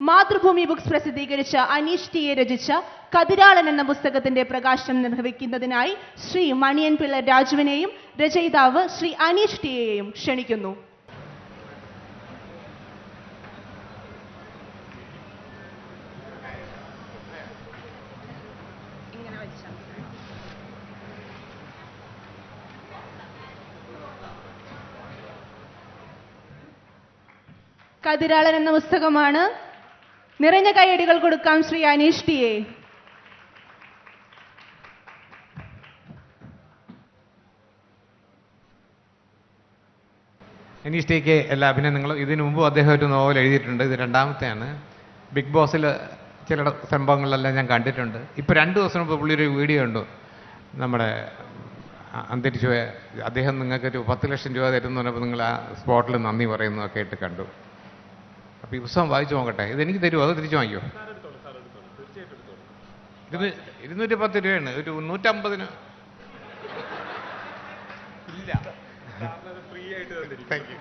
Mathrubhumi books പ്രസിദ്ധീകരിച്ച അനീഷ് ടിയെ രചിച്ച കതിരാളൻ എന്ന പുസ്തകത്തിന്റെ പ്രകാശനം നിർവഹിക്കുന്നതിനായി ശ്രീ മണിയൻപിള്ള രാജുവിനെയും രചയിതാവ് ശ്രീ അനീഷ് ടിയെയും ക്ഷണിക്കുന്നു. കതിരാളൻ എന്ന പുസ്തകമാണ് നിറഞ്ഞ കൈയടികൾ കൊടുക്കാം ശ്രീ അനീഷ് ടിയെ അനീഷ് എല്ലാ അഭിനന്ദനങ്ങളും. ഇതിനു മുമ്പ് അദ്ദേഹം ഒരു നോവൽ എഴുതിയിട്ടുണ്ട്. ഇത് രണ്ടാമത്തെയാണ്. ബിഗ് ബോസിൽ ചില സംഭവങ്ങളിലെല്ലാം ഞാൻ കണ്ടിട്ടുണ്ട്. ഇപ്പോൾ രണ്ട് ദിവസം മുമ്പ് പുള്ളി ഒരു വീഡിയോ ഉണ്ട് നമ്മുടെ അന്തരിച്ചു അദ്ദേഹം നിങ്ങൾക്കൊരു പത്ത് ലക്ഷം രൂപ തരുന്നു പറഞ്ഞപ്പോൾ നിങ്ങൾ ആ സ്പോട്ടിൽ നന്ദി പറയുന്നതൊക്കെ ആയിട്ട് കണ്ടു. അപ്പോൾ ഈ പുസ്തകം വായിച്ചു നോക്കട്ടെ. ഇത് എനിക്ക് തരുമോ അത് തിരിച്ചു വാങ്ങിക്കോ? ഇരുന്നൂ ഇരുന്നൂറ്റി പത്ത് രൂപയാണ്. ഒരു നൂറ്റമ്പതിന്. ഇല്ല. ഫ്രീ ആയിട്ട് താങ്ക് യു